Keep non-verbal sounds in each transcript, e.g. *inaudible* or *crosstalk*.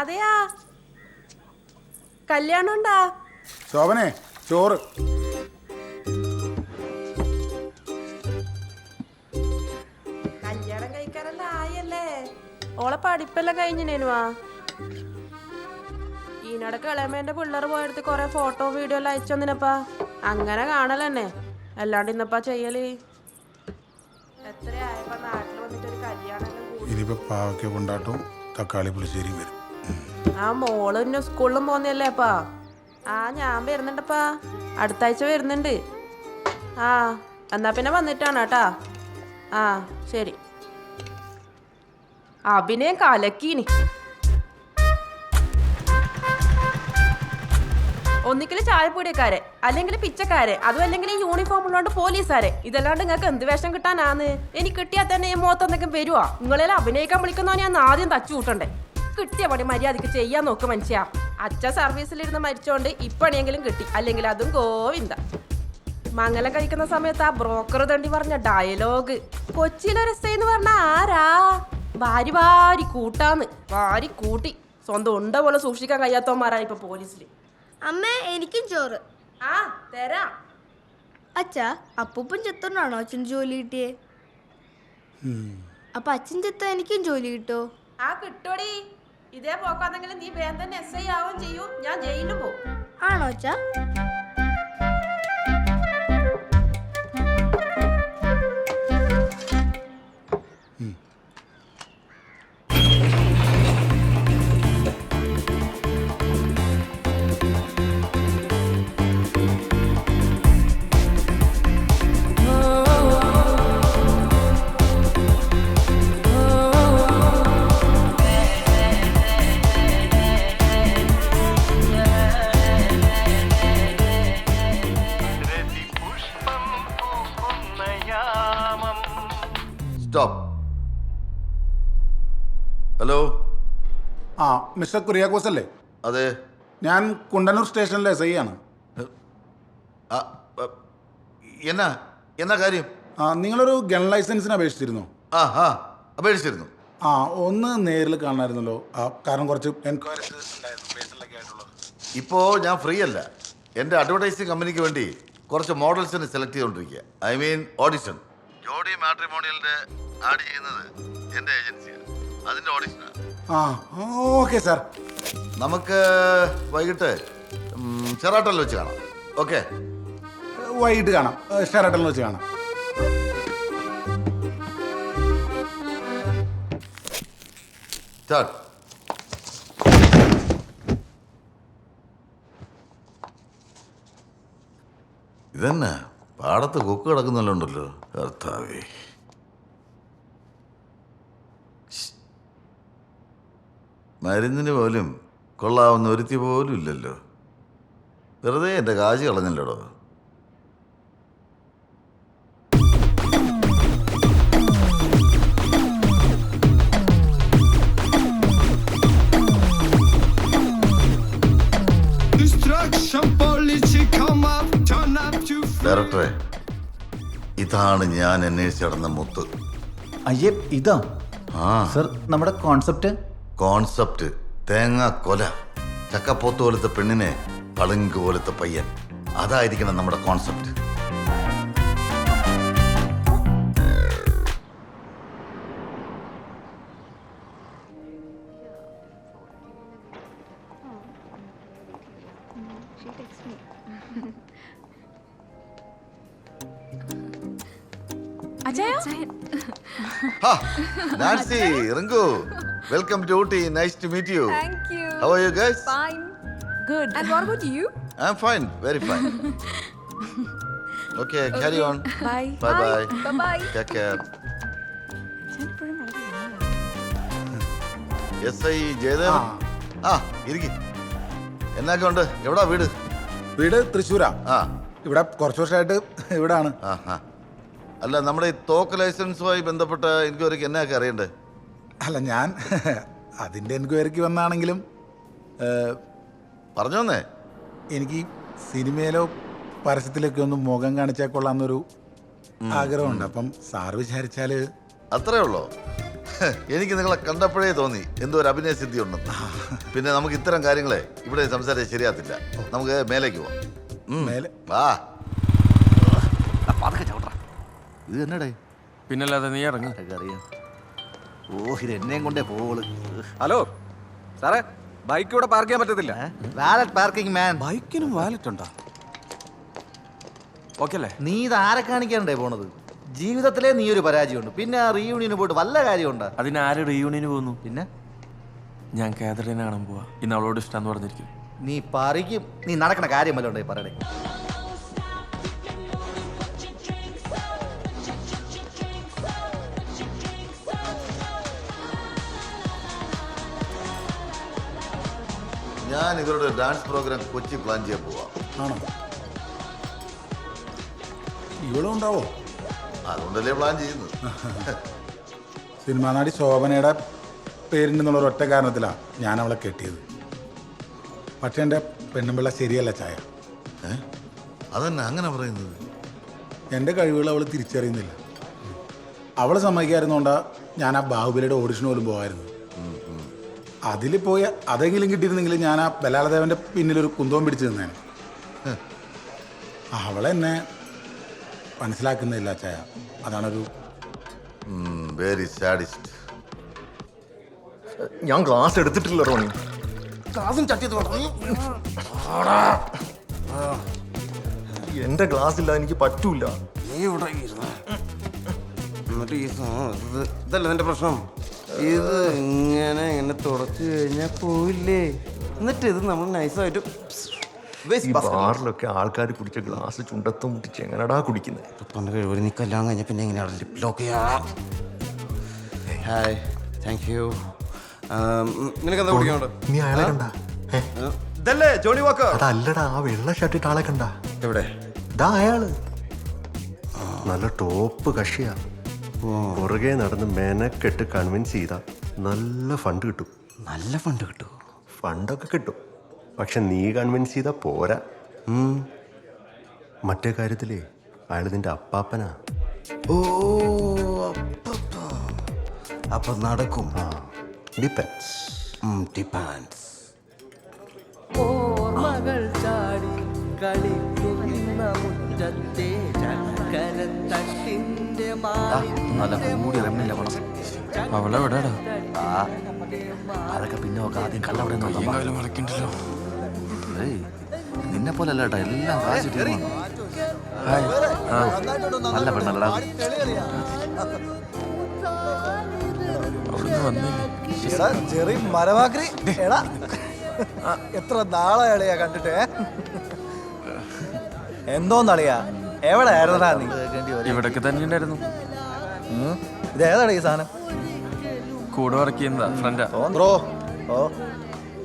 അതെയാ? കല്യാണം ഉണ്ടാ ശോഭനെ ചോറ്. കല്യാണം കഴിക്കാനെല്ലാം ആയല്ലേ. ഓളെ പഠിപ്പെല്ലാം കഴിഞ്ഞിനേനുവാ. ഈനടക്ക് ഇളയമേന്റെ പിള്ളേർ പോയെടുത്ത് കുറെ ഫോട്ടോ വീഡിയോ എല്ലാം അയച്ചു തന്നിനപ്പാ. അങ്ങനെ കാണലെന്നെ. അല്ലാണ്ട് ഇന്നപ്പാ ചെയ്യൽ? എത്രയായപ്പോ നാട്ടിൽ വന്നിട്ട് ഒരു കല്യാണം ഇനിയിപ്പോ പാവയ്ക്ക കൊണ്ടാട്ടും തക്കാളി പുളിശ്ശേരിയും വരും. ആ മോൾ പിന്നെ സ്കൂളിലും പോന്നല്ലേ അപ്പാ? ആ ഞാൻ വരുന്നുണ്ടപ്പാ. അടുത്ത ആഴ്ച വരുന്നുണ്ട്. ആ എന്നാ പിന്നെ വന്നിട്ടാണ് കേട്ടാ. ആ ശരി. അഭിനയം കലക്കീനി. ഒന്നിക്കൽ ചായപ്പൊടിയക്കാരെ അല്ലെങ്കിൽ പിച്ചക്കാരെ? അതും അല്ലെങ്കിൽ യൂണിഫോം ഉള്ളതുകൊണ്ട് പോലീസുകാരെ ഇതല്ലാണ്ട് നിങ്ങൾക്ക് എന്ത് വേഷം കിട്ടാനാന്ന്? എനിക്ക് കിട്ടിയാൽ തന്നെ ഈ മുഖത്ത് എന്തെങ്കിലും വരുവാ? നിങ്ങളെല്ലാം അഭിനയിക്കാൻ വിളിക്കുന്നോ ഞാൻ ആദ്യം തച്ചു കൂട്ടണ്ടേ? കിട്ടിയ പണി മര്യാദയ്ക്ക് ചെയ്യാൻ നോക്ക് മനുഷ്യ. അച്ഛൻ സർവീസിലിരുന്ന് മരിച്ചോണ്ട് ഇപ്പണിയെങ്കിലും കിട്ടി. അല്ലെങ്കിൽ അതും ഗോവിന്ദ. മംഗലം കഴിക്കുന്ന സമയത്ത് ആ ബ്രോക്കർ തണ്ടി പറഞ്ഞ ഡയലോഗ്. കൊച്ചിയിലെ രസം എന്ന് പറഞ്ഞ ആരാ? വാരി വാരി കൂട്ടാന്ന്. വാരി കൂട്ടി. സ്വന്തം ഉണ്ട പോലെ സൂക്ഷിക്കാൻ കഴിയാത്തവന്മാരാണ് ഇപ്പൊ പോലീസിൽ അമ്മ എനിക്കും ചോറ്. ആ തരാം. അച്ഛാ അപ്പൂപ്പൻ ചെത്തോണ്ടാണോ അച്ഛൻ ജോലി കിട്ടിയേ? അപ്പൊ അച്ഛൻ ചെത്തോ എനിക്കും ജോലി കിട്ടോ? ആ കിട്ടോടി. ഇതേ പോക്കാന്നെങ്കിലും നീ വേഗം തന്നെ എസ് ഐ ആവും ചെയ്യും. ഞാൻ ജയിലിൽ പോകും ആണോ അച്ഛാ? സ്റ്റോപ്പ്. ഹലോ? ആ മിസ്റ്റർ കുര്യാക്കോസ് അല്ലേ അതെ. ഞാൻ കുണ്ടന്നൂർ സ്റ്റേഷനിലെ എസ് ഐ ആണ് എന്നാ എന്നാ കാര്യം? ആ, നിങ്ങളൊരു ഗൺ ലൈസൻസിന് അപേക്ഷിച്ചിരുന്നു? ആ ആ അപേക്ഷിച്ചിരുന്നു. ആ ഒന്ന് നേരിൽ കാണാമായിരുന്നല്ലോ ആ, കാരണം കുറച്ച് ഇപ്പോൾ ഞാൻ ഫ്രീ അല്ല എന്റെ അഡ്വർടൈസിങ് കമ്പനിക്ക് വേണ്ടി കുറച്ച് മോഡൽസിനെ സെലക്ട് ചെയ്തുകൊണ്ടിരിക്കുക ഐ മീൻ ഓഡിഷൻ ജോഡി മാട്രിമോണിയലിന്റെ ആഡ് ചെയ്യുന്നത് എന്റെ ഏജൻസിയാണ്. അതിന്റെ ഓഡിഷനാണ്. ആ ഓക്കെ സാർ. നമുക്ക് വൈകിട്ട് ഉം, ചെറാട്ടലിൽ വെച്ച് കാണാം. ഓക്കെ? വൈകിട്ട് കാണാം. ഷെറാട്ടനിൽ വെച്ച് കാണാം. സ്റ്റാർട്ട് ഇതന്നെ? പാടത്ത് കൊക്ക് കിടക്കുന്നല്ലോ കർത്താവേ. മരുന്നിന് പോലും കൊള്ളാവുന്ന ഒരുത്തി പോലും ഇല്ലല്ലോ. വെറുതെ എന്റെ കാശ് കളഞ്ഞല്ലോടോ. ഡയറക്ടറെ ഇതാണ് ഞാൻ അന്വേഷിച്ച് നടന്ന മുത്ത്. അയ്യേ ഇതാ. ആ. സർ നമ്മുടെ കോൺസെപ്റ്റ്? കോൺസെപ്റ്റ് തേങ്ങ കൊല. ചക്കപ്പോത്ത് പോലത്തെ പെണ്ണിനെ പളുങ്ക് പോലത്തെ പയ്യൻ. അതായിരിക്കണം നമ്മുടെ concept. Nancy Rinku welcome to Ooty. Nice to meet you Thank you. How are you guys Fine. Good. And what about you? I am fine very fine okay carry on Bye. Bye bye Bye bye. Take care S I Jayadevan ആ ഇരിക്കും. എന്നൊക്കെ ഉണ്ട്? എവിടാ വീട്? വീട് തൃശ്ശൂരാ. ആ. ഇവിടെ കുറച്ച് വർഷമായിട്ട് *laughs* ഇവിടാണ്. ആ ആ അല്ല നമ്മുടെ ഈ തോക്ക് ലൈസൻസുമായി ബന്ധപ്പെട്ട എൻക്വയറിക്ക് എന്നൊക്കെ അറിയണ്ടേ? അല്ല ഞാൻ *laughs* അതിന്റെ എൻക്വയറിക്ക് വന്നാണെങ്കിലും പറഞ്ഞു പറഞ്ഞോന്നേ. എനിക്ക് സിനിമയിലോ പരസ്യത്തിലൊക്കെ ഒന്ന് മുഖം കാണിച്ചാൽ കൊള്ളാമെന്നൊരു ആഗ്രഹമുണ്ട്. അപ്പം സാർ വിചാരിച്ചാൽ അത്രേ ഉള്ളോ? *laughs* എനിക്ക് നിങ്ങളെ കണ്ടപ്പോഴേ തോന്നി എന്തോ ഒരു അഭിനയ സിദ്ധി ഉണ്ടെന്ന് *laughs* പിന്നെ നമുക്ക് ഇത്തരം കാര്യങ്ങളെ ഇവിടെ സംസാരിച്ച് ശരിയാത്തില്ല നമുക്ക് മേലേക്ക് പോവാം. മേലെ? വാ. ഇത് എന്നടേ പിന്നല്ലാതെ നീ ഇറങ്ങി. അറിയാം? ഓ ഇത് എന്നെയും കൊണ്ടേ പോൾ ഹലോ സാറേ ബൈക്ക് ഇവിടെ പാർക്ക് ചെയ്യാൻ പറ്റത്തില്ല. വാലറ്റ് പാർക്കിംഗ് മാൻ ബൈക്കിനും വാലറ്റ് ഉണ്ടോ? ഓക്കെ അല്ലേ? നീ ഇത് ആരെ കാണിക്കാണ്ടേ പോണത്? ജീവിതത്തിലെ നീ ഒരു പരാജയമുണ്ട്. പിന്നെ ആ റീയൂണിയന് പോയിട്ട് വല്ല കാര്യമുണ്ടോ? അതിന് ആര് റീയൂണിയന് പോകുന്നു പിന്നെ? ഞാൻ കാതറിനെ കാണാൻ പോവാ? ഇന്ന് അവളോട് ഇഷ്ടം പറഞ്ഞിരിക്കും. നീ പറിക്കും നീ നടക്കണ കാര്യം ഉണ്ടേ പറയണേ. ഞാൻ ഇവരുടെ ഡാൻസ് പ്രോഗ്രാം കൊച്ചി പ്ലാൻ ചെയ്യാൻ പോവാ. ആണോ? ഇവളും ഉണ്ടാവോ? അതുകൊണ്ടല്ലേ പ്ലാൻ ചെയ്യുന്നത്. സിനിമാ നടി ശോഭനയുടെ പേരിന്റെന്നുള്ള ഒറ്റ കാരണത്തിലാണ് ഞാൻ അവളെ കെട്ടിയത്. പക്ഷെ എന്റെ പെണ്ണുമ്പിള്ള ശരിയല്ല ചായ. ഏ? അതന്നെ അങ്ങനെ പറയുന്നത്. എന്റെ കഴിവുകൾ അവൾ തിരിച്ചറിയുന്നില്ല. അവളെ സമ്മതിക്കായിരുന്നോണ്ടാ ഞാൻ ആ ബാഹുബലിയുടെ ഓഡിഷന് പോലും പോകായിരുന്നു അതിൽ പോയ അതെങ്കിലും കിട്ടിയിരുന്നെങ്കിൽ ഞാൻ ആ ബലാലദേവന്റെ പിന്നിലൊരു കുന്തവും പിടിച്ചു നിന്നേനെ. അവളെന്നെ മനസ്സിലാക്കുന്നില്ല ചായ അതാണൊരു വെരി സാഡിസ്റ്റ് ഞാൻ ക്ലാസ് എടുത്തിട്ടില്ല റോണി. എന്റെ ക്ലാസ് ഇല്ല എനിക്ക് പറ്റൂല. നീ ഇവിടെ ഇതല്ല നിന്റെ പ്രശ്നം? ഇത് ഇങ്ങനെ ഇങ്ങനെ തുടച്ചു കഴിഞ്ഞാൽ പോയില്ലേ എന്നിട്ട് ഇത് നമ്മൾ നൈസായിട്ട് ഈ ബാറിലൊക്കെ ആൾക്കാർ കുടിച്ച ഗ്ലാസ് ചുണ്ടത്തും മുട്ടിച്ച് എങ്ങനെടാ കുടിക്കുന്നത് പണ്ട് കഴിവ് നീ കല്യാണം കഴിഞ്ഞ പിന്നെ എങ്ങനെയാണ് ലിപ് ലോക്ക് ചെയ്യാം. ഹായ് താങ്ക് യു നിനക്ക് എന്താ കുടിക്കാനുണ്ട് നീ അയാളെ കണ്ട? ഇതല്ലേ ജോണി വാക്കർ? അതല്ലടാ ആ വെള്ള ഷർട്ടിട്ട് ആളെ കണ്ട. എവിടെ? ഇതാ അയാൾ. നല്ല ടോപ്പ് കക്ഷിയാ പുറകെ നടന്ന് മെനക്കെട്ട് കൺവിൻസ് ചെയ്ത നല്ല ഫണ്ട് കിട്ടും. നല്ല ഫണ്ട് കിട്ടും? ഫണ്ടൊക്കെ കിട്ടും. പക്ഷെ നീ കൺവിൻസ് ചെയ്താ പോരാ. മറ്റേ കാര്യത്തിലേ അയാൾ നിന്റെ അപ്പാപ്പനാ. ഓ. അപ്പൊ നടക്കും. ഡിപ്പെൻസ് ഓ ഓർമ്മകൾ കളിക്കുന്ന മുറ്റത്തെ ചക്കരത്തട്ടിന്റെ അവളെവിടെടാ അതൊക്കെ പിന്നെ നോക്കാം ആദ്യം കള്ള അവിടെ മറക്കണ്ടല്ലോ നിന്നെ പോലെ അല്ല കേട്ടോ എല്ലാം കാശ് ആ നല്ല പെണ്ണല്ലടാ അവിടുന്ന് വന്നില്ലേ ചെറിയ മരവാക്രി എടാ എത്ര നാളെ കണ്ടിട്ട് എന്തോന്നളിയാ എവിടെ ആയിരുന്നടാ നീ? ഇവിടൊക്കെ തന്നെ ഉണ്ടായിരുന്നു. ഇത് ഏതാണ് ഈ സാധനം? കൂടെ വർക്ക് ചെയ്യുന്നതാ ഫ്രണ്ടാ ബ്രോ ഓ.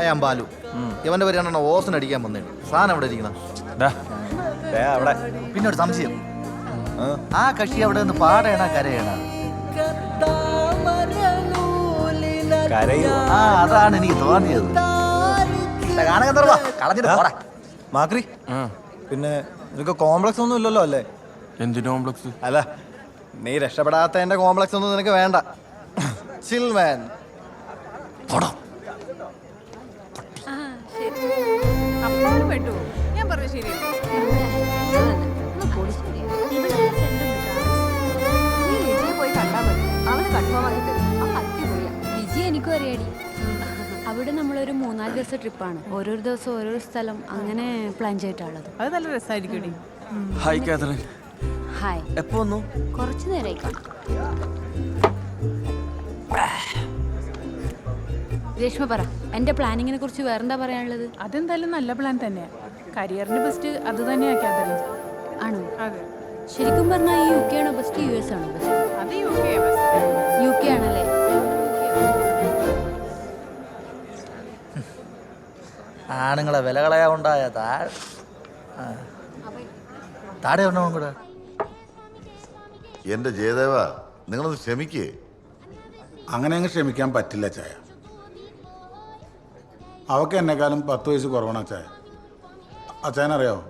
അയാൻ ബാലു. ഇവന്റെ പേരാണ് ഓസിന് അടിക്കാൻ വന്നേ. സാധനം എവിടെ ഇരിക്കണം? ദേ. അവിടെ. പിന്നെ ഒരു സംശയം. ആ. കക്ഷി അവിടെ നിന്ന് പാടേണ കരയണ? ആ അതാണ് എനിക്ക് തോന്നിയത്. കാണാൻ കളഞ്ഞിട്ട് പോടാ. മാക്രി. ആ. പിന്നെ നിനക്ക് കോംപ്ലക്സ് ഒന്നും ഇല്ലല്ലോ അല്ലേ? എന്തിന് കോംപ്ലക്സ് അല്ല നീ രക്ഷപ്പെടാത്തതിന്റെ കോംപ്ലക്സ് ഒന്നും നിനക്ക് വേണ്ട. ചിൽ മാൻ നമ്മളൊരു മൂന്നാൽ ദിവസം ട്രിപ്പാണ്. ഓരോരോ ദിവസം ഓരോ സ്ഥലം അങ്ങനെ പ്ലാൻ ചെയ്തിട്ടുള്ളത് അത് നല്ല രസമായിരിക്കും ഹായ് കാതറിൻ ഹായ് എപ്പോ വന്നു? കുറച്ച് നേരമായി കാണും രേഷ്മ പറ എന്റെ പ്ലാനിങ്ങിനെ കുറിച്ച് വേറെന്താ പറയാനുള്ളത്? അതെന്തായാലും നല്ല പ്ലാൻ തന്നെയാ കരിയറിന്റെ ബെസ്റ്റ് അത് തന്നെയാ കാതറിൻ ആണോ? അതെ. ശരിക്കും പറഞ്ഞാൽ യു കെ ആണോ ബെസ്റ്റ് യു എസ് ആണോ ബെസ്റ്റ് അത് U K best U K ആണല്ലേ? ആണുങ്ങളെ വില കളയാണ്ടായ താഴെ താഴെ ഉണ്ടാവും കൂടെ. എന്റെ ജയദേവ നിങ്ങളൊന്ന് ക്ഷമിക്കേ. അങ്ങനെ അങ്ങ് ക്ഷമിക്കാൻ പറ്റില്ല ചായ. അവക്ക് എന്നെക്കാളും പത്ത് വയസ്സ് കുറവാണ് അച്ചായ അച്ചായനറിയാവോ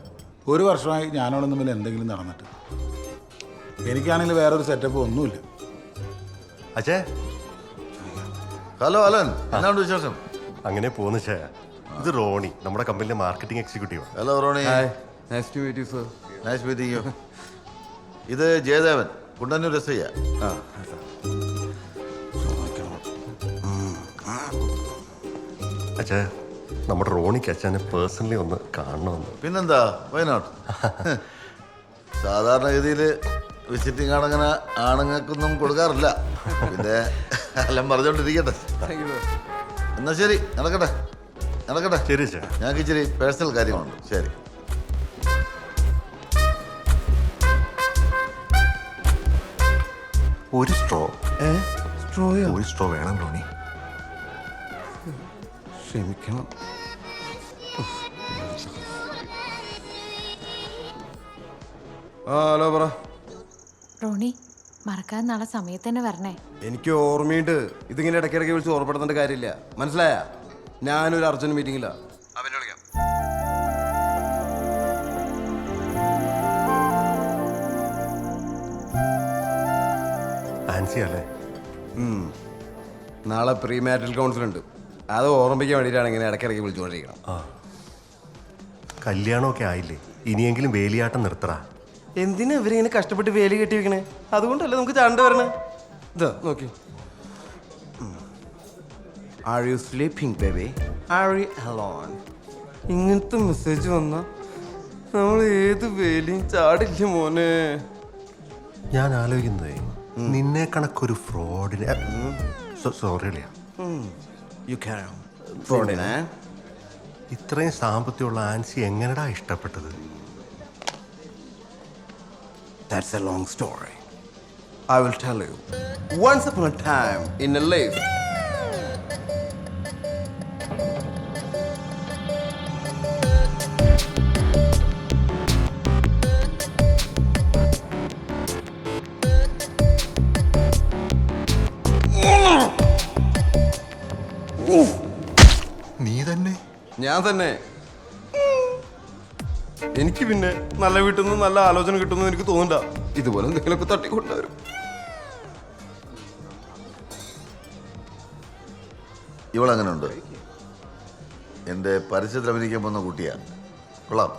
ഒരു വർഷമായി ഞാനവളും തമ്മിൽ എന്തെങ്കിലും നടന്നിട്ട്. എനിക്കാണെങ്കിൽ വേറൊരു സെറ്റപ്പ് ഒന്നുമില്ല. അച്ഛേ. Hello Alan. എന്നാണ് വിശേഷം? അങ്ങനെ പോന്നു ചേ ഇത് റോണി നമ്മുടെ കമ്പനിയിലെ marketing executive. Hello Ronnie. Nice to meet you sir nice meeting you ഇത് ജയദേവൻ കുണ്ടന്നൂർ എസ് ഐ ആ. അച്ഛാ നമ്മുടെ റോണിക്ക് അച്ഛനെ പേഴ്സണലി ഒന്ന് കാണണമെന്ന്. പിന്നെന്താ? വയനാട് സാധാരണഗതിയിൽ വിസിറ്റിംഗ് ആണങ്ങനെ ആണുങ്ങൾക്കൊന്നും കൊടുക്കാറില്ല. പിന്നെ എല്ലാം പറഞ്ഞോണ്ടിരിക്കട്ടെ എന്നാ ശരി നടക്കട്ടെ. നടക്കട്ടെ. ശരി സാർ ഞങ്ങൾക്ക് ഇച്ചിരി പേഴ്സണൽ കാര്യമുണ്ട് ശരി. ഒരു സ്ട്രോ ഏ? സ്ട്രോയോ ഒരു സ്ട്രോ വേണം ടോണി ക്ഷമിക്കണം. ആ ഹലോ പറ. റോണി മറക്കാൻ നാളെ സമയത്ത് തന്നെ വരണേ. എനിക്ക് ഓർമ്മയുണ്ട്. ഇതിങ്ങനെ ഇടയ്ക്കിടയ്ക്ക് വിളിച്ച് ഓർപ്പെടുത്തേണ്ട കാര്യമില്ല. മനസ്സിലായ? ഞാനൊരു അർജന്റ് മീറ്റിംഗിലാണ് അവനെ വിളിക്കാം. ആൻസി അല്ലേ? നാളെ പ്രീ മാരിറ്റൽ കൗൺസിൽ ഉണ്ട് അത് ഓർമ്മിക്കാൻ വേണ്ടിയിട്ടാണ് ഇങ്ങനെ ഇടയ്ക്കിടയ്ക്ക് വിളിച്ചുകൊണ്ടിരിക്കണം കല്യാണമൊക്കെ ആയില്ലേ? ഇനിയെങ്കിലും വേലിയാട്ടം നിർത്തറ എന്തിനാ ഇവരിങ്ങനെ കഷ്ടപ്പെട്ട് വേലി കെട്ടി വെക്കണേ അതുകൊണ്ടല്ലേ നമുക്ക് ചാണ്ട വരണേ? ഇതാ നോക്കി. Are you sleeping baby are you alone ഇങ്ങനത്തെ മെസ്സേജ് വന്നാൽ നമ്മൾ ഏത് വേലിയും ചാടില്ല മോനെ? ഞാൻ ആലോചിക്കുന്നതേ നിന്നെ കണക്കൊരു ഫ്രോഡിനെ സോറി യു ക്യാൻ ഫ്രോഡിനെ ഇത്രയും സാമ്പത്തികമുള്ള ആൻസി എങ്ങനെടാ ഇഷ്ടപ്പെട്ടത്? That's a long story. I will tell you. Once upon a time, in a lift, ഞാൻ തന്നെ. എനിക്ക് പിന്നെ നല്ല വീട്ടിൽ നിന്ന് നല്ല ആലോചന കിട്ടുമെന്ന് എനിക്ക് തോന്നണ്ട ഇതുപോലെ എന്തെങ്കിലുമൊക്കെ തട്ടിക്കൊണ്ടുവരും. ഇവളങ്ങനെ ഉണ്ട് എന്റെ പരസ്യത്തിൽ അഭിനയിക്കാൻ പോകുന്ന കുട്ടിയാ. കൊള്ളാം.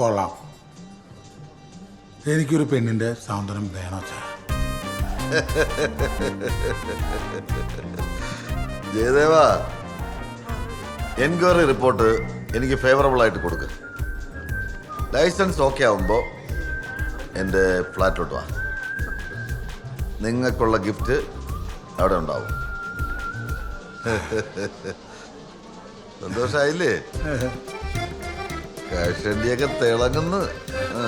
കൊള്ളാം. എനിക്കൊരു പെണ്ണിന്റെ സാന്ത്വനം വേണോ ജയദേവ എൻക്വയറി റിപ്പോർട്ട് എനിക്ക് ഫേവറബിൾ ആയിട്ട് കൊടുക്കുക ലൈസൻസ് ഓക്കെ ആവുമ്പോൾ എന്റെ ഫ്ലാറ്റിലോട്ട് വാ. നിങ്ങൾക്കുള്ള ഗിഫ്റ്റ് അവിടെ ഉണ്ടാവും. സന്തോഷമായില്ലേ *laughs* കാഷണ്ടിയൊക്കെ തിളങ്ങുന്നു. ആ.